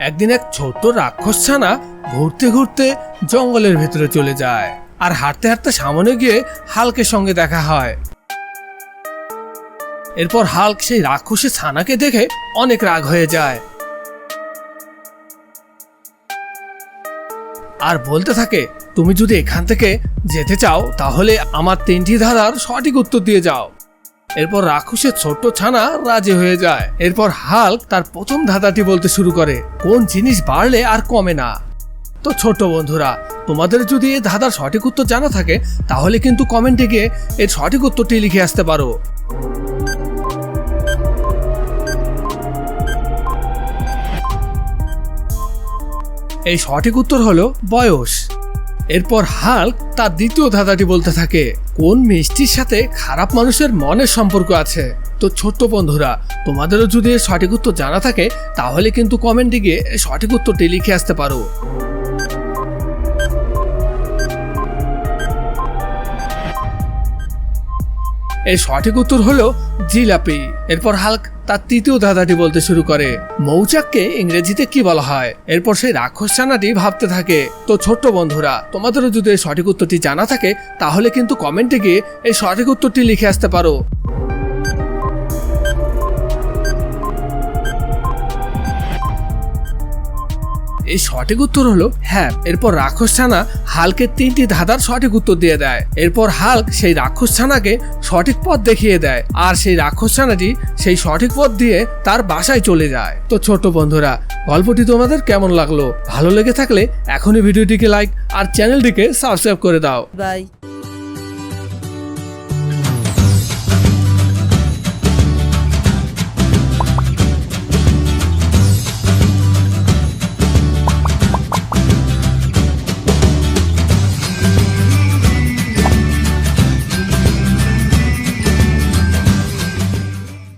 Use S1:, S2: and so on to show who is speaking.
S1: একদিন এক ছোট্ট রাক্ষস ছানা ঘুরতে ঘুরতে জঙ্গলের ভেতরে চলে যায় আর হাঁটতে হাঁটতে সামনে গিয়ে হালকের সঙ্গে দেখা হয়। এরপর হাল্ক সেই রাক্ষসী ছানাকে দেখে অনেক রাগ হয়ে যায়। আর বলতে থাকে, তুমি যদি এখান থেকে যেতে চাও, তাহলে আমার তিনটি ধাঁধার সঠিক উত্তর দিয়ে যাও। এরপর রাক্ষসের ছোট্ট ছানা রাজি হয়ে যায়। এরপর হাল্ক তার প্রথম ধাঁধাটি বলতে শুরু করে, কোন জিনিস বাড়লে আর কমে না। তো ছোট বন্ধুরা, তোমাদের যদি এই ধাঁধার সঠিক উত্তর জানা থাকে, তাহলে কিন্তু কমেন্টে গিয়ে এর সঠিক উত্তরটি লিখে আসতে পারো। এই সঠিক উত্তর হলো বয়স। এরপর হাল্ক তার দ্বিতীয় ধাঁধাটি বলতে থাকে, কোন মিষ্টির সাথে খারাপ মানুষের মনের সম্পর্ক আছে? তো ছোট্ট বন্ধুরা, তোমাদেরও যদি সঠিক উত্তর জানা থাকে, তাহলে কিন্তু কমেন্টে গিয়ে সঠিক উত্তরটি লিখে আসতে পারো। এর সঠিক উত্তর হলো জিলাপি। এরপর হাল্ক তার তৃতীয় ধাঁধাটি বলতে শুরু করে। মৌচাককে ইংরেজিতে কি বলা হয়? এরপর সেই রাক্ষস ছানাটি ভাবতে থাকে, তো ছোট্ট বন্ধুরা, তোমাদেরও যদি এই সঠিক উত্তরটি জানা থাকে, তাহলে কিন্তু কমেন্টে গিয়ে এই সঠিক উত্তরটি লিখে আসতে পারো। এই সঠিক উত্তর হলো হ্যাঁ। এরপর রাক্ষস ছানা হালকে তিনটি ধাঁধার সঠিক উত্তর দিয়ে দেয়। এরপর হাল্ক সেই রাক্ষস ছানাকে সঠিক পথ দেখিয়ে দেয় আর সেই রাক্ষস ছানাটি সেই সঠিক পথ দিয়ে তার বাসায় চলে যায়। তো ছোট বন্ধুরা, গল্পটি তোমাদের কেমন লাগল? ভালো লেগে থাকলে এখনই ভিডিওটিকে লাইক আর চ্যানেলটিকে সাবস্ক্রাইব করে দাও।
S2: বাই